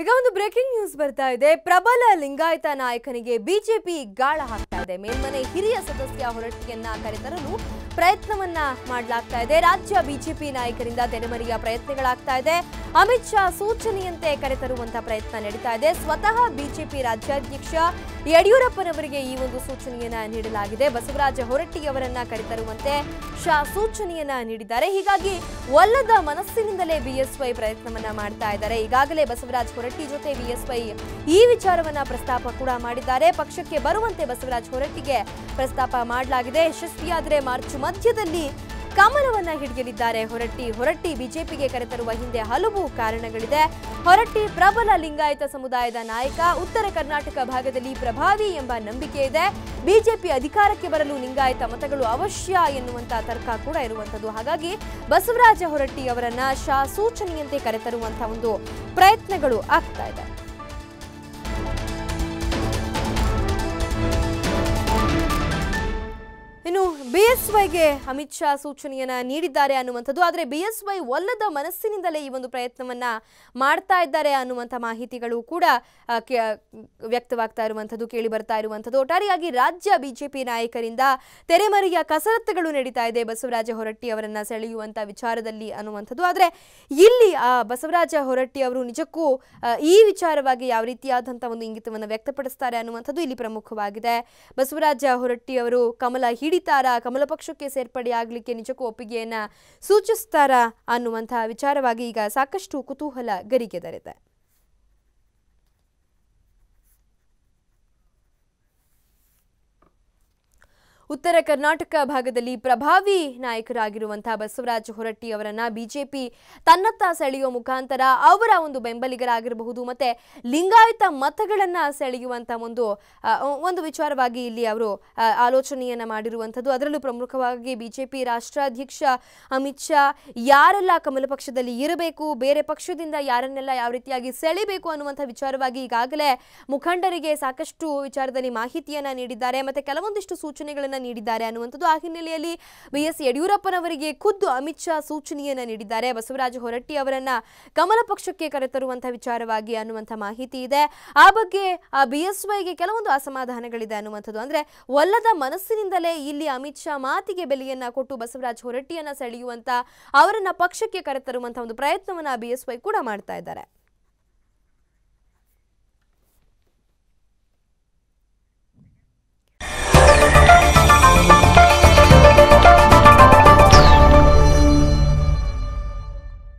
ಈಗ ಒಂದು breaking news ಬರ್ತಾ ಇದೆ. ಪ್ರಬಲ ಲಿಂಗಾಯತ ನಾಯಕನಿಗೆ ಬಿಜೆಪಿ ಗಾಳ ಹಾಕ್ತಾ ಇದೆ. ಮೇಲ್ಮನೆ ಹಿರಿಯ ಸದಸ್ಯ ಹೊರಟ್ಟಿಯನ್ನ ಕರೆತರಲು ಪ್ರಯತ್ನವನ್ನ ಮಾಡಲಾಗ್ತಾ ಇದೆ. ರಾಜ್ಯ ಬಿಜೆಪಿ ನಾಯಕರಿಂದ ತೆರೆಮರೆಯ ಪ್ರಯತ್ನಗಳಾಗ್ತಾ ಇದೆ. ಅಮಿತ್ ಶಾ ಸೂಚನೆಯಂತೆ ಕರೆತರುವಂತಹ ಪ್ರಯತ್ನ ನಡೀತಾ ಇದೆ. ಸ್ವತಃ ಬಿಜೆಪಿ ರಾಜ್ಯಾಧ್ಯಕ್ಷ ಯಡಿಯೂರಪ್ಪನವರಿಗೆ ಈ ಒಂದು ಸೂಚನೆಯನ್ನ ನೀಡಲಾಗಿದೆ. ಬಸವರಾಜ ಹೊರಟ್ಟಿಯವರನ್ನ ಕರೆತರುವಂತೆ ಶಾ ಸೂಚನೆಯನ್ನ ನೀಡಿದ್ದಾರೆ. ಹೀಗಾಗಿ ಒಲ್ಲದ ಮನಸ್ಸಿನಿಂದಲೇ ಬಿಎಸ್ವೈ ಪ್ರಯತ್ನವನ್ನ ಮಾಡ್ತಾ ಇದ್ದಾರೆ. ಈಗಾಗಲೇ ಬಸವರಾಜ ಹೊರಟ್ಟಿ ಜೊತೆ ವಿಎಸ್ವೈ ಈ ವಿಚಾರವನ್ನ ಪ್ರಸ್ತಾಪ ಕೂಡ ಮಾಡಿದ್ದಾರೆ. ಪಕ್ಷಕ್ಕೆ ಬರುವಂತೆ ಬಸವರಾಜ್ ಹೊರಟ್ಟಿಗೆ ಪ್ರಸ್ತಾಪ ಮಾಡಲಾಗಿದೆ. ಯಶಸ್ವಿಯಾದರೆ ಮಾರ್ಚ್ ಮಧ್ಯದಲ್ಲಿ ಕಮಲವನ್ನ ಹಿಡಿಯಲಿದ್ದಾರೆ. ಹೊರಟ್ಟಿ ಹೊರಟ್ಟಿ ಬಿಜೆಪಿಗೆ ಕರೆತರುವ ಹಿಂದೆ ಹಲವು ಕಾರಣಗಳಿದೆ. ಹೊರಟ್ಟಿ ಪ್ರಬಲ ಲಿಂಗಾಯತ ಸಮುದಾಯದ ನಾಯಕ, ಉತ್ತರ ಕರ್ನಾಟಕ ಭಾಗದಲ್ಲಿ ಪ್ರಭಾವಿ ಎಂಬ ನಂಬಿಕೆ ಇದೆ. ಬಿಜೆಪಿ ಅಧಿಕಾರಕ್ಕೆ ಬರಲು ಲಿಂಗಾಯತ ಮತಗಳು ಅವಶ್ಯ ಎನ್ನುವಂತಹ ತರ್ಕ ಕೂಡ ಇರುವಂತದ್ದು. ಹಾಗಾಗಿ ಬಸವರಾಜ ಹೊರಟ್ಟಿ ಅವರನ್ನ ಶಾ ಸೂಚನೆಯಂತೆ ಕರೆತರುವಂತಹ ಒಂದು ಪ್ರಯತ್ನಗಳು ಆಗ್ತಾ ಇದೆ. ಬಿಎಸ್ವೈಗೆ ಅಮಿತ್ ಶಾ ಸೂಚನೆಯನ್ನ ನೀಡಿದ್ದಾರೆ ಅನ್ನುವಂಥದ್ದು. ಆದರೆ ಬಿಎಸ್ವೈ ಒಲ್ಲದ ಮನಸ್ಸಿನಿಂದಲೇ ಈ ಒಂದು ಪ್ರಯತ್ನವನ್ನ ಮಾಡ್ತಾ ಇದ್ದಾರೆ ಅನ್ನುವಂಥ ಮಾಹಿತಿಗಳು ಕೂಡ ವ್ಯಕ್ತವಾಗ್ತಾ ಇರುವಂಥದ್ದು, ಕೇಳಿ ಬರ್ತಾ ಇರುವಂಥದ್ದು. ಒಟ್ಟಾರೆಯಾಗಿ ರಾಜ್ಯ ಬಿಜೆಪಿ ನಾಯಕರಿಂದ ತೆರೆಮರೆಯ ಕಸರತ್ತುಗಳು ನಡೀತಾ ಇದೆ. ಬಸವರಾಜ ಹೊರಟ್ಟಿ ಅವರನ್ನ ಸೆಳೆಯುವಂಥ ವಿಚಾರದಲ್ಲಿ ಅನ್ನುವಂಥದ್ದು. ಆದರೆ ಇಲ್ಲಿ, ಆ, ಬಸವರಾಜ ಹೊರಟ್ಟಿ ಅವರು ನಿಜಕ್ಕೂ ಈ ವಿಚಾರವಾಗಿ ಯಾವ ರೀತಿಯಾದಂಥ ಒಂದು ಇಂಗಿತವನ್ನು ವ್ಯಕ್ತಪಡಿಸ್ತಾರೆ ಅನ್ನುವಂಥದ್ದು ಇಲ್ಲಿ ಪ್ರಮುಖವಾಗಿದೆ. ಬಸವರಾಜ ಹೊರಟ್ಟಿ ಅವರು ಕಮಲ ಹಿಡಿತಾರಾ ಕಮಲ ಪಕ್ಷಕ್ಕೆ ಸೇರ್ಪಡೆಯಾಗಲಿಕ್ಕೆ ನಿಜಕ್ಕೂ ಒಪ್ಪಿಗೆಯನ್ನ ಸೂಚಿಸ್ತಾರಾ ಅನ್ನುವಂತಹ ವಿಚಾರವಾಗಿ ಈಗ ಸಾಕಷ್ಟು ಕುತೂಹಲ ಗರಿಗೆದರಿದೆ. ಉತ್ತರ ಕರ್ನಾಟಕ ಭಾಗದಲ್ಲಿ ಪ್ರಭಾವಿ ನಾಯಕರಾಗಿರುವಂತಹ ಬಸವರಾಜ ಹೊರಟ್ಟಿ ಅವರನ್ನ ಬಿಜೆಪಿ ತನ್ನತ್ತ ಸೆಳೆಯುವ ಮುಖಾಂತರ ಅವರ ಒಂದು ಬೆಂಬಲಿಗರಾಗಿರಬಹುದು, ಮತ್ತೆ ಲಿಂಗಾಯತ ಮತಗಳನ್ನ ಸೆಳೆಯುವಂತ ಒಂದು ಒಂದು ವಿಚಾರವಾಗಿ ಇಲ್ಲಿ ಅವರು ಆಲೋಚನೆಯನ್ನ ಮಾಡಿರುವಂಥದ್ದು. ಅದರಲ್ಲೂ ಪ್ರಮುಖವಾಗಿ ಬಿಜೆಪಿ ರಾಷ್ಟ್ರಾಧ್ಯಕ್ಷ ಅಮಿತ್ ಶಾ ಯಾರೆಲ್ಲ ಕಮಲ ಪಕ್ಷದಲ್ಲಿ ಇರಬೇಕು, ಬೇರೆ ಪಕ್ಷದಿಂದ ಯಾರನ್ನೆಲ್ಲ ಯಾವ ರೀತಿಯಾಗಿ ಸೆಳಿಬೇಕು ಅನ್ನುವಂಥ ವಿಚಾರವಾಗಿ ಈಗಾಗಲೇ ಮುಖಂಡರಿಗೆ ಸಾಕಷ್ಟು ವಿಚಾರದಲ್ಲಿ ಮಾಹಿತಿಯನ್ನ ನೀಡಿದ್ದಾರೆ. ಮತ್ತೆ ಕೆಲವೊಂದಿಷ್ಟು ಸೂಚನೆಗಳನ್ನ ನೀಡಿದ್ದಾರೆ ಅನ್ನುವಂಥದ್ದು. ಆ ಹಿನ್ನೆಲೆಯಲ್ಲಿ ಬಿ ಎಸ್ ಯಡಿಯೂರಪ್ಪನವರಿಗೆ ಖುದ್ದು ಅಮಿತ್ ಶಾ ಸೂಚನೆಯನ್ನ ನೀಡಿದ್ದಾರೆ. ಬಸವರಾಜ ಹೊರಟ್ಟಿ ಅವರನ್ನ ಕಮಲ ಪಕ್ಷಕ್ಕೆ ಕರೆತರುವಂತಹ ವಿಚಾರವಾಗಿ ಅನ್ನುವಂಥ ಮಾಹಿತಿ ಇದೆ. ಆ ಬಗ್ಗೆ ಬಿ ಎಸ್ ವೈಗೆ ಕೆಲವೊಂದು ಅಸಮಾಧಾನಗಳಿದೆ ಅನ್ನುವಂಥದ್ದು. ಅಂದ್ರೆ ಒಲ್ಲದ ಮನಸ್ಸಿನಿಂದಲೇ ಇಲ್ಲಿ ಅಮಿತ್ ಶಾ ಮಾತಿಗೆ ಬೆಲೆಯನ್ನ ಕೊಟ್ಟು ಬಸವರಾಜ ಹೊರಟ್ಟಿಯನ್ನ ಸೆಳೆಯುವಂತ ಅವರನ್ನ ಪಕ್ಷಕ್ಕೆ ಕರೆತರುವಂತಹ ಒಂದು ಪ್ರಯತ್ನವನ್ನ ಬಿ ಕೂಡ ಮಾಡ್ತಾ ಇದ್ದಾರೆ.